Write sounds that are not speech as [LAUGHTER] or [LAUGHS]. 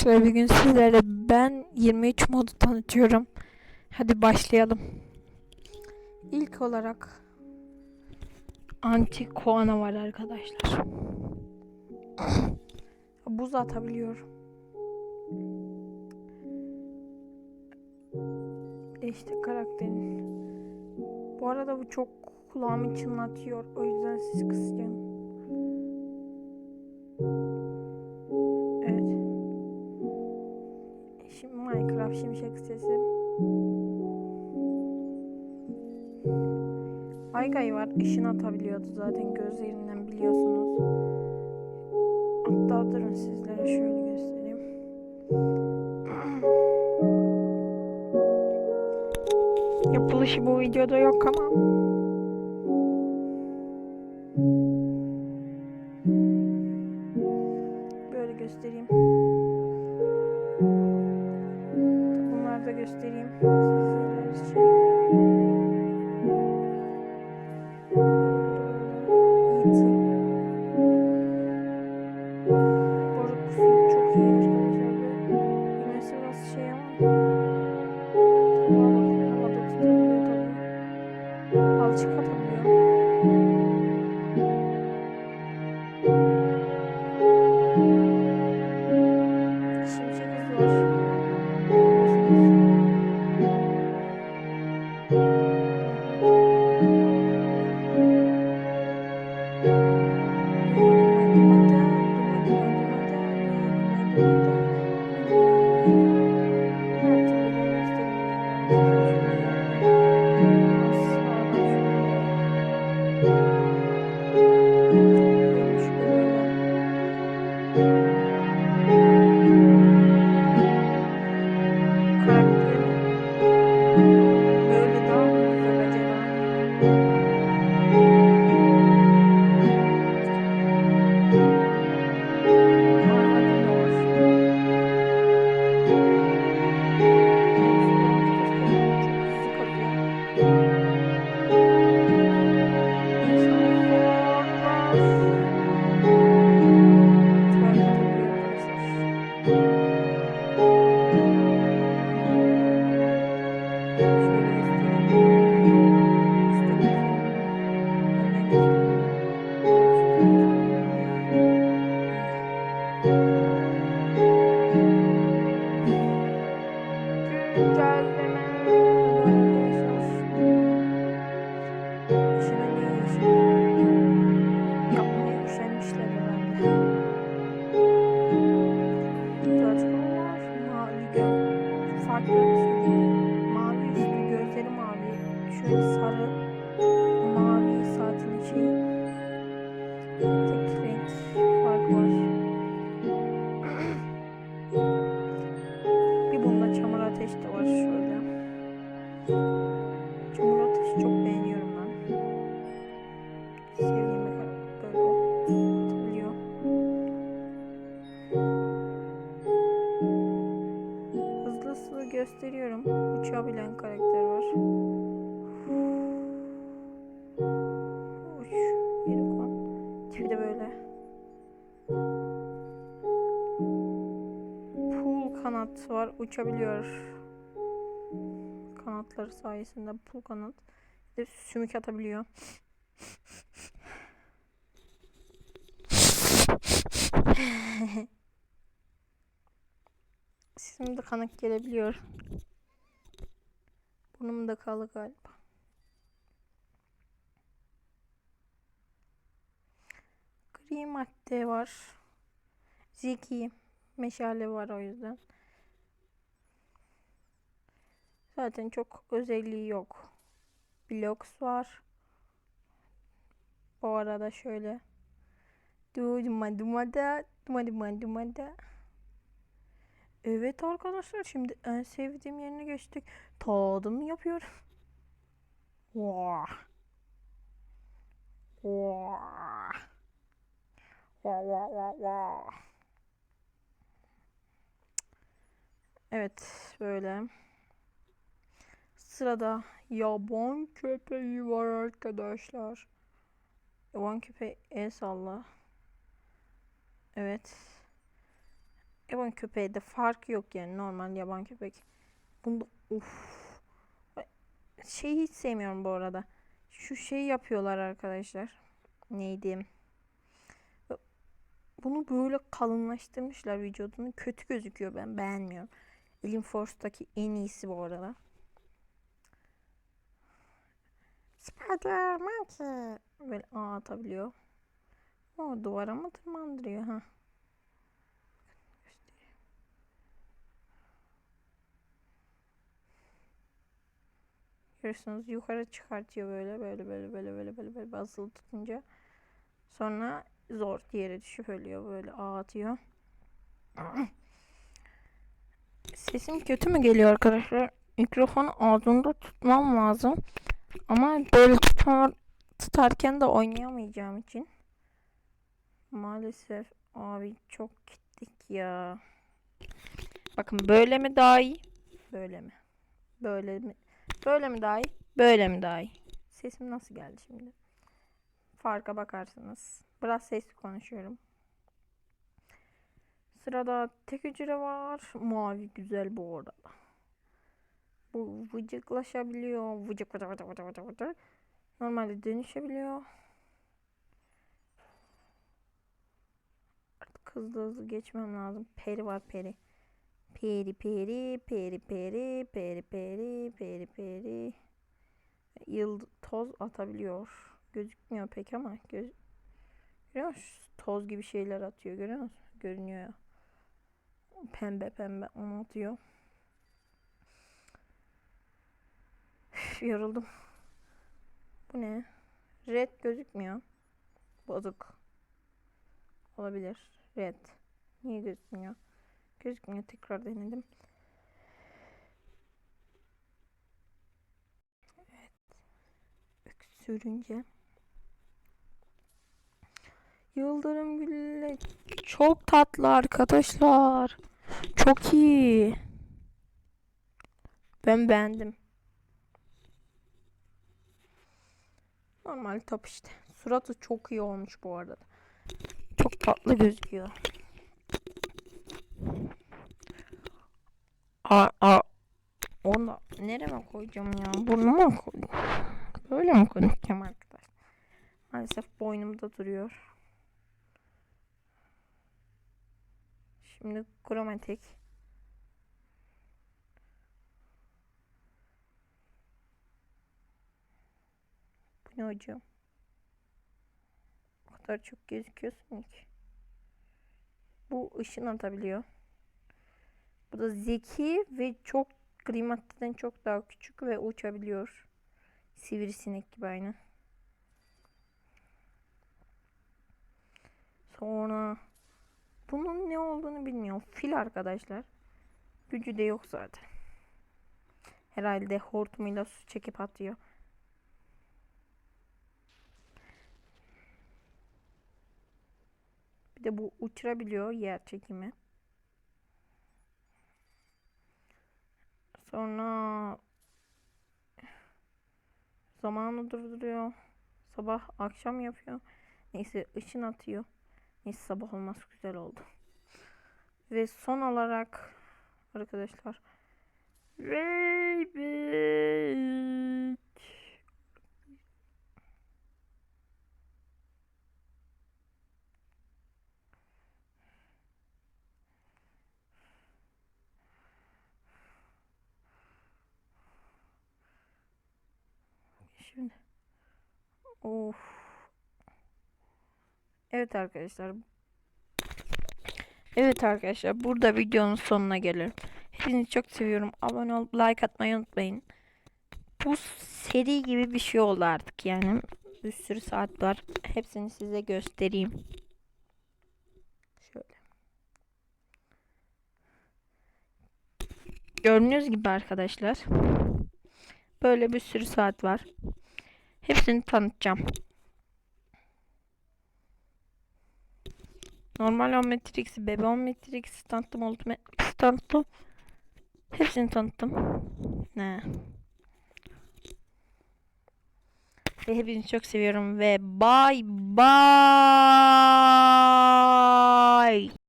arkadaşlar bugün sizlere ben 23 modu tanıtıyorum. Hadi başlayalım. İlk olarak anti koana var arkadaşlar. [COUGHS] Buz atabiliyor. Bir de işte karakterin. Bu arada bu çok kulağımı çınlatıyor. O yüzden siz kısacağım. Aygay var. ışın atabiliyordu zaten gözlerinden biliyorsunuz. Hatta durun sizlere şöyle göstereyim. [CLEARS THROAT] Yapılışı bu videoda yok ama. Done. Kanat var. Uçabiliyor. Kanatları sayesinde pul kanat. Bir de sümük atabiliyor. [LAUGHS] Sesim de kanık gelebiliyor. Burnum da kalı galiba. Gri madde var. Zeki meşale var o yüzden. Zaten çok özelliği yok. Blox var. Bu arada şöyle. Duma duma da duma. Evet arkadaşlar şimdi en sevdiğim yerine geçtik. Tadım yapıyorum. Vah. Vah vah vah vah. Evet böyle. Sırada yaban köpeği var arkadaşlar. Yaban köpeği el salla. Evet. yaban köpeği de farkı yok yani normal yaban köpek. Bunda uf. Şeyi hiç sevmiyorum bu arada. Şu şeyi yapıyorlar arkadaşlar. Neydi? Bunu böyle kalınlaştırmışlar vücudunu. Kötü gözüküyor ben beğenmiyorum. Elim Force'daki en iyisi bu arada. Spider Monkey. Böyle ağ atabiliyor. O duvara mı tırmandırıyor ha? Görüyorsunuz yukarı çıkartıyor böyle böyle böyle böyle böyle böyle böyle basılı tutunca. Sonra zor yere düşüp ölüyor böyle ağ atıyor. Sesim kötü mü geliyor arkadaşlar? Mikrofonu ağzımda tutmam lazım. Ama böyle tutar, tutarken de oynayamayacağım için. Maalesef abi çok gittik ya. Bakın böyle mi daha iyi? Böyle mi? Böyle mi? Böyle mi daha iyi? Böyle mi daha iyi? Sesim nasıl geldi şimdi? Farka bakarsınız. Biraz sesli konuşuyorum. Sırada tek hücre var. Mavi güzel bu arada. Bu vıcıklaşabiliyor. Vıcık vıcık vıcık vıcık vıcık vıcık. Normalde dönüşebiliyor. Artık hızlı hızlı geçmem lazım. Peri var peri. Peri peri peri peri peri peri peri peri. Yıl toz atabiliyor. Gözükmüyor pek ama göz Görüyor musun? Toz gibi şeyler atıyor. Görüyor musun? Görünüyor ya. Pembe pembe onu atıyor. Yoruldum. Bu ne? Red gözükmüyor. Bozuk. Olabilir. Red. Niye gözükmüyor? Gözükmüyor. Tekrar denedim. Evet. Öksürünce. Yıldırım gülle çok tatlı arkadaşlar. Çok iyi. Ben beğendim. Normal top işte. Suratı çok iyi olmuş bu arada. Çok tatlı gözüküyor. Aa, aa. Onu nereye koyacağım ya? Burnuma koyayım. Böyle mi konuşacağım arkadaşlar? Maalesef boynumda duruyor. Şimdi kromatik. Ne hocam? O kadar çok gözüküyorsun ki. Bu ışın atabiliyor. Bu da zeki ve çok Grimatta'dan çok daha küçük ve uçabiliyor. Sivrisinek gibi aynı. Sonra bunun ne olduğunu bilmiyorum. Fil arkadaşlar. Gücü de yok zaten. Herhalde hortumuyla su çekip atıyor. De bu uçurabiliyor yer çekimi. Sonra zamanı durduruyor. Sabah akşam yapıyor. Neyse ışın atıyor. Neyse sabah olması güzel oldu. Ve son olarak arkadaşlar Rabbit Şimdi Of Evet arkadaşlar Evet arkadaşlar burada videonun sonuna geliyorum. Hepinizi çok seviyorum. Abone olup like atmayı unutmayın. Bu seri gibi bir şey oldu artık yani. Bir sürü saat var. Hepsini size göstereyim. Şöyle. Gördüğünüz gibi arkadaşlar. Böyle bir sürü saat var. Hepsini tanıtacağım. Normal Omnitrix'i, bebe Omnitrix'i tanıttım, Ultimate tanıttım. Hepsini tanıttım. Ne? Ve hepinizi çok seviyorum ve bye bye.